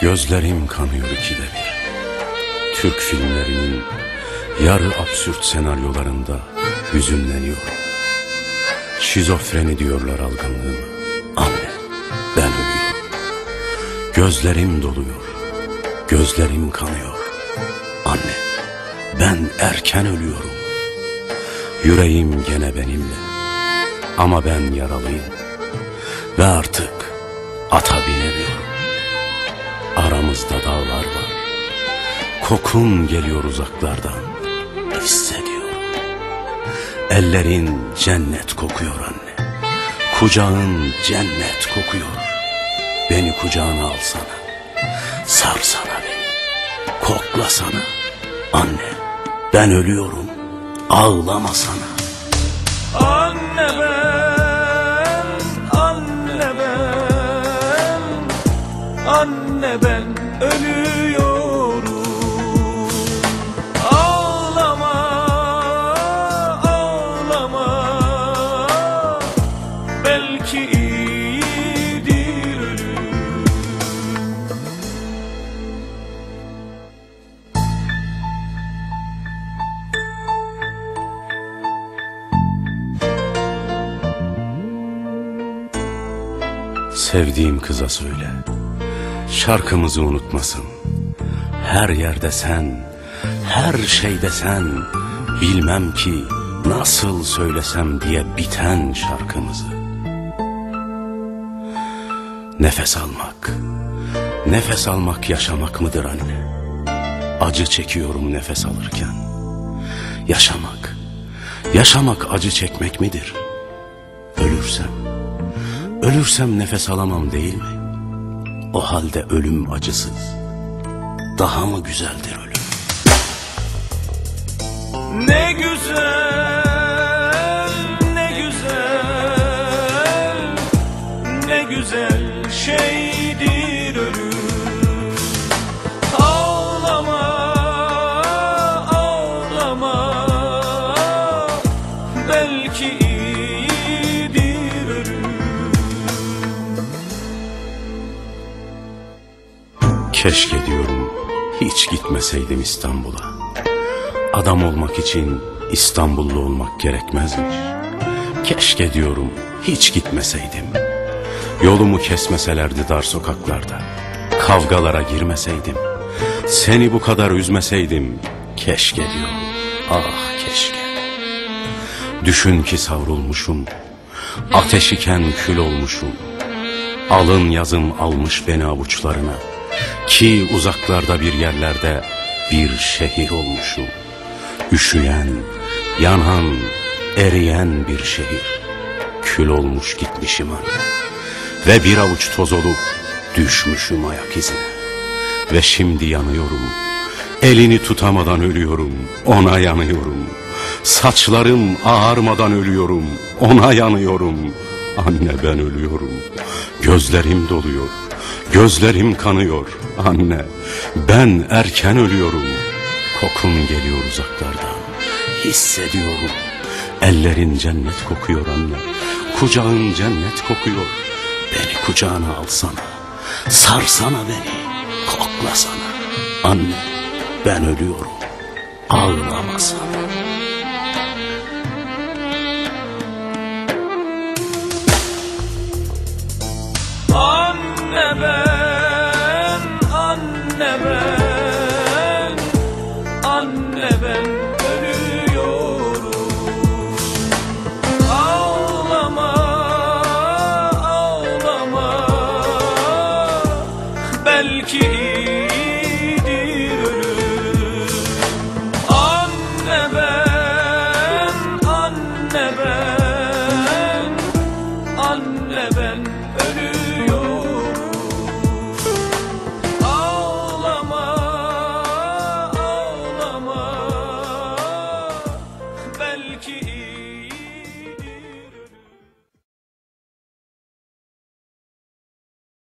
Gözlerim kanıyor ikide bir. Türk filmlerinin yarı absürt senaryolarında hüzünleniyorum. Şizofreni diyorlar algınlığıma. Anne, ben ölüyorum. Gözlerim doluyor. Gözlerim kanıyor. Anne, ben erken ölüyorum. Yüreğim gene benimle. Ama ben yaralıyım. Ve artık ata binemiyorum. Aramızda dağlar var. Kokun geliyor uzaklardan. Hissediyorum. Ellerin cennet kokuyor anne. Kucağın cennet kokuyor. Beni kucağına alsana. Sarsana beni. Koklasana. Anne ben ölüyorum. Ağlamasana. Anne ben, anne ben ölüyorum. Ağlama, ağlama, belki iyidir ölüm. Sevdiğim kıza söyle. Şarkımızı unutmasın. Her yerde sen, her şeyde sen. Bilmem ki nasıl söylesem diye biten şarkımızı. Nefes almak. Nefes almak yaşamak mıdır anne? Acı çekiyorum nefes alırken. Yaşamak. Yaşamak acı çekmek midir? Ölürsem. Ölürsem nefes alamam değil mi? O halde ölüm acısız. Daha mı güzeldir ölüm? Ne güzel, ne güzel, ne güzel şeydir ölüm. Ağlama, ağlama, belki iyidir Keşke diyorum hiç gitmeseydim İstanbul'a. Adam olmak için İstanbullu olmak gerekmezmiş. Keşke diyorum hiç gitmeseydim. Yolumu kesmeselerdi dar sokaklarda. Kavgalara girmeseydim. Seni bu kadar üzmeseydim. Keşke diyorum. Ah keşke. Düşün ki savrulmuşum. Ateş iken kül olmuşum. Alın yazım almış beni avuçlarına. Ki uzaklarda bir yerlerde bir şehir olmuşum. Üşüyen, yanan, eriyen bir şehir. Kül olmuş gitmişim anne. Ve bir avuç toz olup düşmüşüm ayak izine. Ve şimdi yanıyorum. Elini tutamadan ölüyorum. Ona yanıyorum. Saçlarım ağarmadan ölüyorum. Ona yanıyorum. Anne ben ölüyorum. Gözlerim doluyor. Gözlerim kanıyor. Anne ben erken ölüyorum. Kokun geliyor uzaklardan. Hissediyorum. Ellerin cennet kokuyor anne. Kucağın cennet kokuyor. Beni kucağına alsana. Sarsana beni. Koklasana. Anne ben ölüyorum. Ağlamasana. ki